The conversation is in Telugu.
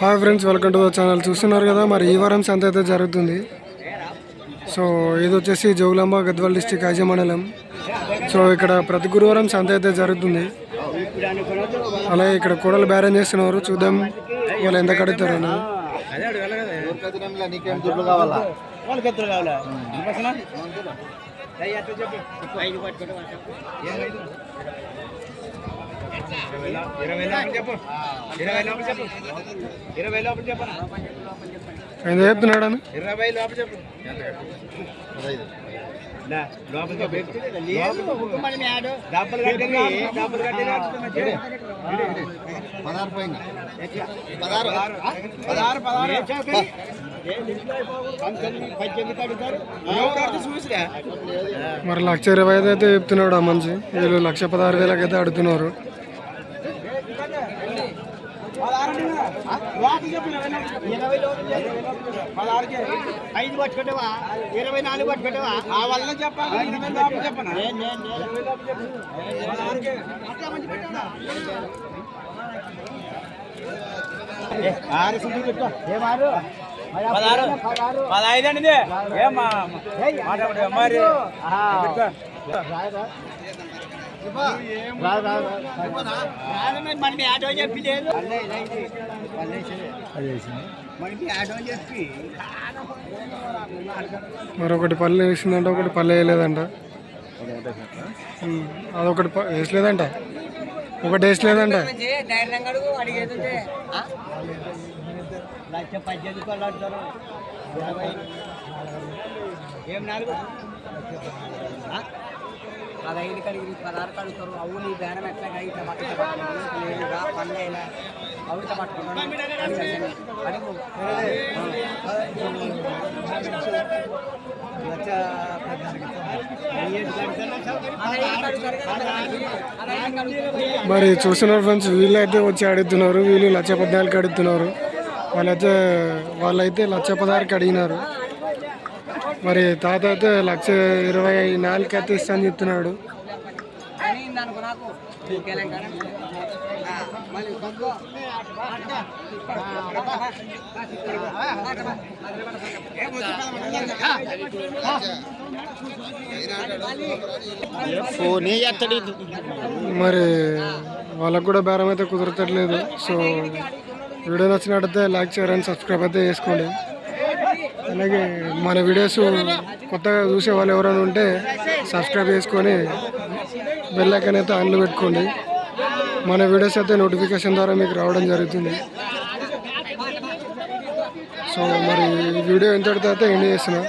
Hi friends welcome to the channel చూస్తున్నారు కదా మరి ఈ వారం సంత అయితే జరుగుతుంది. సో ఇది వచ్చేసి జోగులాంబ గద్వాల్ డిస్టిక్ ఐజ మండలం. సో ఇక్కడ ప్రతి గురువారం సంత అయితే జరుగుతుంది. అలాగే ఇక్కడ కూడలు బేరం చేస్తున్నారు చూద్దాం వాళ్ళు ఎంత కడుగుతారు అని. ఎంత చెప్తున్నాడు? అని ఇరవై లోపల చెప్పు. పదహారు పైన పదహారు పదహారు పదహారు మరి లక్ష ఇరవై ఐదు అయితే చెప్తున్నాడు ఆ మనిషి. వీళ్ళు లక్ష పదహారు వేలకు అయితే అడుగుతున్నారు ఐదు పట్టుకుంటావా ఇరవై నాలుగు పట్టుకుంటావా ఆ వల్ల చెప్పాలి ఇరవై లోపల చెప్పనా ఆరు సుందరం పెట్టుకో ఏమారు పదహారు పదహైదు అండి ఏమా మరి మరొకటి పల్లె వేసిందంట ఒకటి పల్లె వేయలేదంట. అదొకటి ప- వేసలేదంట. ఒకటి వేసలేదంట. లక్ష పద్దెనిమిది ఏం నాలుగు? ఆ? పదహైదు కడిగి పదహారు కడుగుతారు అవు నీ బేరం ఎట్లా ఇట్లా పట్టుకుంటారు లేదుగా పండేలా అవు ఇట్లా పట్టుకుంటాను అడుగు లక్ష పద్దెనిమిది మరి చూస్తున్నారు ఫ్రెండ్స్ వీళ్ళైతే వచ్చి అడుగుతున్నారు. వీళ్ళు లక్ష పద్నాలుగు అడుగుతున్నారు. వాళ్ళైతే వాళ్ళైతే లక్ష పదహారుకి అడిగినారు. మరి తాత అయితే లక్ష ఇరవై నాలుగు అయితే ఇస్తాను చెప్తున్నాడు. మరి వాళ్ళకు కూడా బేరం అయితే కుదరతట్లేదు సో వీడియో నచ్చినట్టయితే లైక్ షేర్ అండ్ సబ్స్క్రైబ్ అయితే చేసుకోండి. అలాగే మన వీడియోస్ కొత్తగా చూసే వాళ్ళు ఎవరైనా ఉంటే సబ్స్క్రైబ్ చేసుకొని బెల్లైకన్ అయితే ఆన్లో పెట్టుకోండి. మన వీడియోస్ అయితే నోటిఫికేషన్ ద్వారా మీకు రావడం జరుగుతుంది. సో మరి వీడియో ఎంతటితో అయితే ఎండ్ చేస్తున్నాను